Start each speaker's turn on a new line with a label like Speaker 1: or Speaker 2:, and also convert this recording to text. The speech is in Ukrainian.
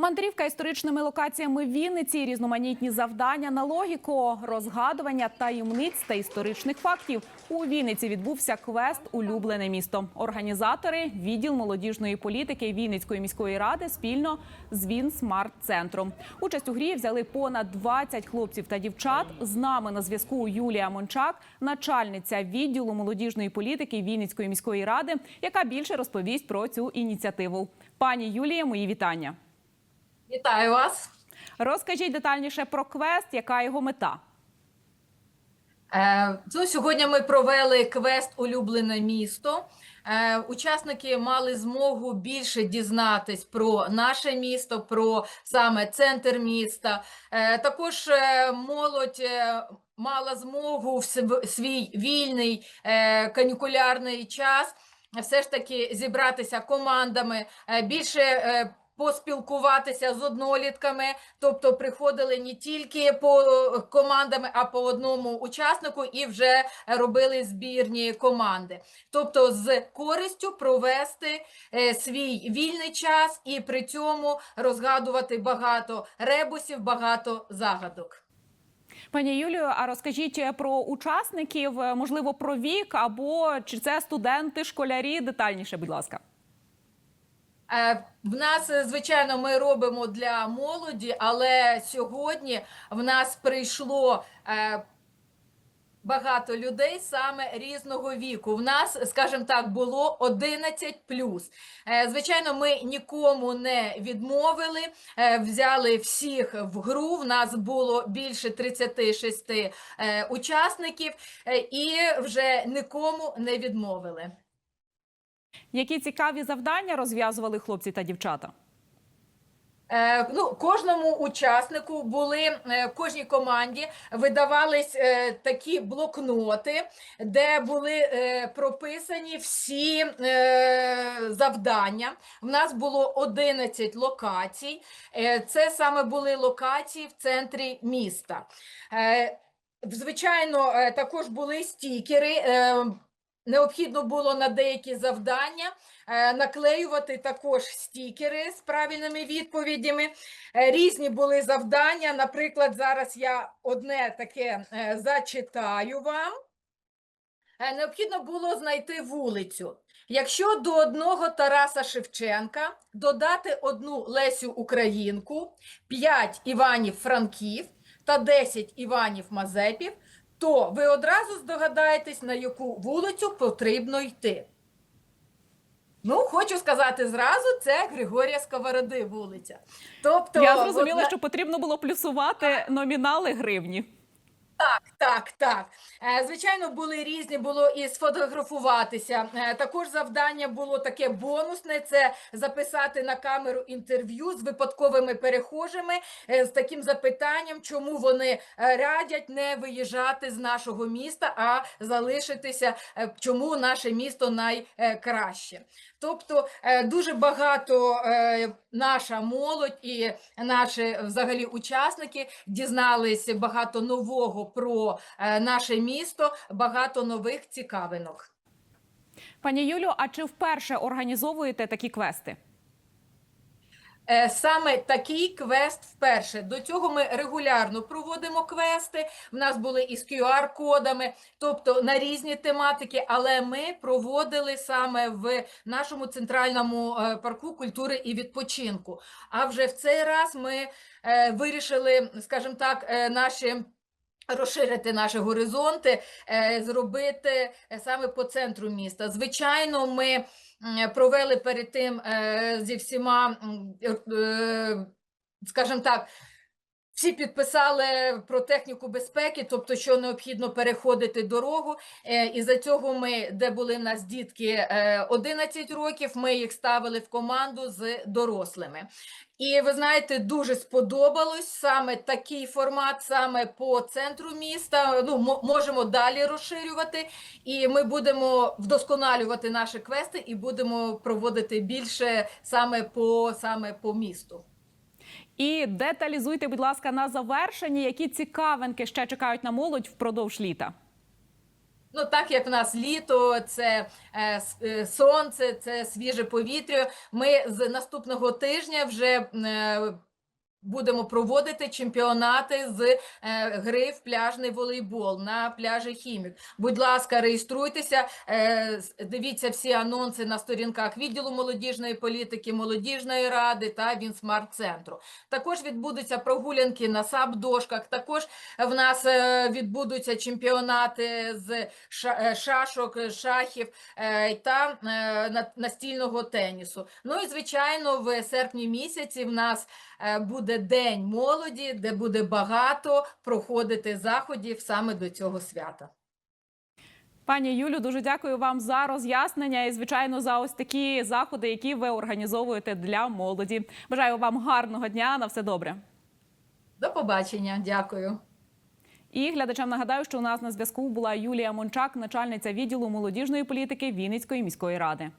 Speaker 1: Мандрівка історичними локаціями Вінниці, різноманітні завдання на логіку, розгадування таємниць та історичних фактів. У Вінниці відбувся квест Улюблене місто. Організатори відділ молодіжної політики Вінницької міської ради спільно з Він Смарт центром. Участь у грі взяли понад 20 хлопців та дівчат. З нами на зв'язку Юлія Мончак, начальниця відділу молодіжної політики Вінницької міської ради, яка більше розповість про цю ініціативу. Пані Юлія, мої вітання.
Speaker 2: Вітаю вас.
Speaker 1: Розкажіть детальніше про квест, яка його мета.
Speaker 2: Е, ну, сьогодні ми провели квест Улюблене місто. Е, учасники мали змогу більше дізнатись про наше місто, про саме центр міста. Е, також е, молодь е, мала змогу в свій вільний е, канікулярний час все ж таки зібратися командами, е, більше поспілкуватися з однолітками, тобто приходили не тільки по е, командами, а по одному учаснику і вже робили збірні команди. Тобто з користю провести е, свій вільний час і при цьому розгадувати багато ребусів, багато загадок.
Speaker 1: Пані Юлію, а розкажіть про учасників, е, можливо, про вік або чи це студенти, школярі? Детальніше, будь ласка.
Speaker 2: Е, В нас, е, звичайно, ми робимо для молоді, але сьогодні в нас прийшло е, багато людей саме різного віку. В нас, скажімо так, було 11 Е, Звичайно, ми нікому не відмовили, взяли всіх в гру. В нас було більше 36 е, учасників і вже нікому не відмовили.
Speaker 1: Які цікаві завдання розв'язували хлопці та дівчата?
Speaker 2: Е, ну, кожному учаснику були е, кожній команді видавались е, такі блокноти, де були прописані всі завдання. В нас було 11 локацій. Це саме були локації в центрі міста. Звичайно, також були стікери. Необхідно було на деякі завдання е, наклеювати також стікери з правильними відповідями. Е, Різні були завдання. Наприклад, зараз я одне таке е, зачитаю вам. Необхідно було знайти вулицю. Якщо до одного Тараса Шевченка додати одну Лесю Українку, 5 Іванів Франків та 10 Іванів Мазепів, то ви одразу здогадаєтесь, на яку вулицю потрібно йти. Ну, хочу сказати зразу, це Григорія Сковороди вулиця. Тобто,
Speaker 1: Я зрозуміла,
Speaker 2: одна-
Speaker 1: що потрібно було плюсувати номінали гривні.
Speaker 2: Так, так, так. Е, Звичайно, були різні, було і сфотографуватися. Е, Також завдання було таке бонусне: це записати на камеру інтерв'ю з випадковими перехожими е, з таким запитанням, чому вони радять не виїжджати з нашого міста, а залишитися, чому наше місто найкраще. Тобто дуже багато наша молодь і наші взагалі учасники дізнались багато нового про е, наше місто, багато нових цікавинок.
Speaker 1: Пані Юлю, а чи вперше організовуєте такі квести?
Speaker 2: Е, Саме такий квест вперше. До цього ми регулярно проводимо квести. В нас були із QR-кодами, тобто на різні тематики, але ми проводили саме в нашому центральному е, парку культури і відпочинку. А вже в цей раз ми вирішили, скажімо так, наші. Розширити наші горизонти, е, зробити е, саме по центру міста. Звичайно, ми провели перед тим е, зі всіма, скажімо так, всі підписали про техніку безпеки, тобто, що необхідно переходити дорогу. Е, І за цього ми, де були в нас дітки е, 11 років, ми їх ставили в команду з дорослими. І ви знаєте, дуже сподобалось саме такий формат, саме по центру міста. Ну, мо- можемо далі розширювати, і ми будемо вдосконалювати наші квести і будемо проводити більше саме по саме по місту.
Speaker 1: І деталізуйте, будь ласка, на завершенні, які цікавинки ще чекають на молодь впродовж літа.
Speaker 2: Ну, так як в нас літо, це е, е, сонце, це свіже повітря. Ми з наступного тижня вже е, будемо проводити чемпіонати з е, гри в пляжний волейбол на пляжі Хімік. Будь ласка, реєструйтеся, е, дивіться всі анонси на сторінках відділу молодіжної політики, молодіжної ради та Вінсмарт-центру. Також відбудуться прогулянки на саб-дошках. Також в нас е, відбудуться чемпіонати з ша- шашок, шахів та настільного тенісу. Ну і звичайно, в серпні місяці в нас е, буде День молоді, де буде багато проходити заходів саме до цього свята.
Speaker 1: Пані Юлю, дуже дякую вам за роз'яснення і, звичайно, за ось такі заходи, які ви організовуєте для молоді. Бажаю вам гарного дня. На все добре.
Speaker 2: До побачення, дякую.
Speaker 1: І глядачам нагадаю, що у нас на зв'язку була Юлія Мончак, начальниця відділу молодіжної політики Вінницької міської ради.